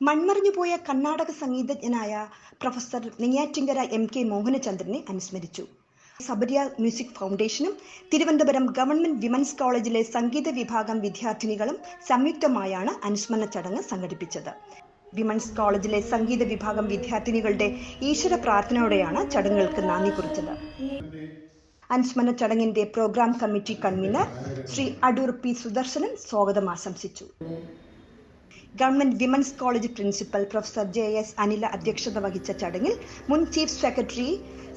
മൺമറിഞ്ഞുപോയ കർണാടക സംഗീതജ്ഞനായ professor Neyyattinkara M K മോഹനചന്ദ്രനെ അനുസ്മരിച്ചു. സബരിയ മ്യൂസിക് ഫൗണ്ടേഷനും തിരുവനന്തപുരം ഗവൺമെന്റ് വിമൻസ് കോളേജിലെ സംഗീത വിഭാഗം വിദ്യാർത്ഥിനികളും സംയുക്തമായാണ് അനുസ്മരണ ചടങ്ങ് സംഘടിപ്പിച്ചത്. വിമൻസ് കോളേജിലെ സംഗീത വിഭാഗം വിദ്യാർത്ഥിനികളുടെ ഈശ്വര പ്രാർത്ഥനയോടെയാണ് ചടങ്ങുകൾക്ക് നന്ദി കുറിച്ചത്. അനുസ്മരണ ചടങ്ങിന്റെ programme committee convener Shri Adoor P Sudarsanan സ്വാഗതം ആശംസിച്ചു. Government women's college principal professor J S Anila അധ്യക്ഷത വഹിച്ച ചടങ്ങിൽ മുൻ chief secretary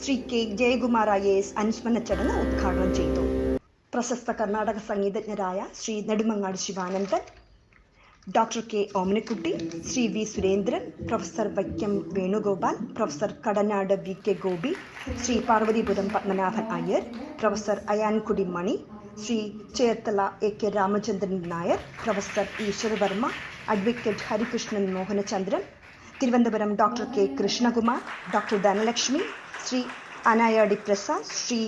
Shri K Jayakumar I A S അനുസ്മരണ ചടങ്ങ് ഉദ്ഘാടനം ചെയ്തു. പ്രശസ്ത Karnataka സംഗീതജ്ഞരായ Shri Nedumangad Sivanandan doctor K Omanakutty Shri V Surendran professor Vaikom Venugopal professor Kadanad V K Gopi Shri Parvathipuram Padmanabhan Iyer professor Ayankudi Mani Shri Cherthala A K Ramachandran Nair professor Eswaravarma advocate Harikrishnan Mohanachandran Thiruvananthapuram doctor K Krishnakumar doctor Dhanalakshmi Shri Anayadi Prasad Shri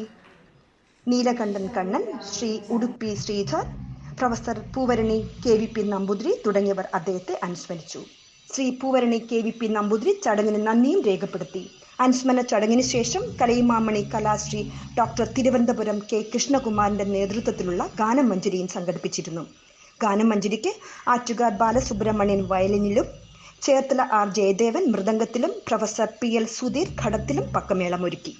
Neelakantan Kannan Shri Udupi Sridhar professor Poovarani K V P Namboothiri തുടങ്ങിയവർ അദ്ദേഹത്തെ അനുസ്മരിച്ചു. Shri Poovarani K V P Namboothiri ചടങ്ങിന് നന്ദിയും രേഖപ്പെടുത്തി. അനുസ്മരണ ചടങ്ങിന് ശേഷം Kalaimamani Kalasree doctor Thiruvananthapuram K കൃഷ്ണകുമാറിന്റെ നേതൃത്വത്തിലുള്ള ഗാനമഞ്ജരിയും സംഘടിപ്പിച്ചിരുന്നു. ഗാനമഞ്ജരിക്ക് ആറ്റുകാർ ബാലസുബ്രഹ്മണ്യൻ വയലിനിലും ചേർത്തല ആർ ജയദേവൻ മൃദംഗത്തിലും പ്രൊഫസർ പി എൽ സുധീർ ഘടത്തിലും പക്കമേളമൊരുക്കി.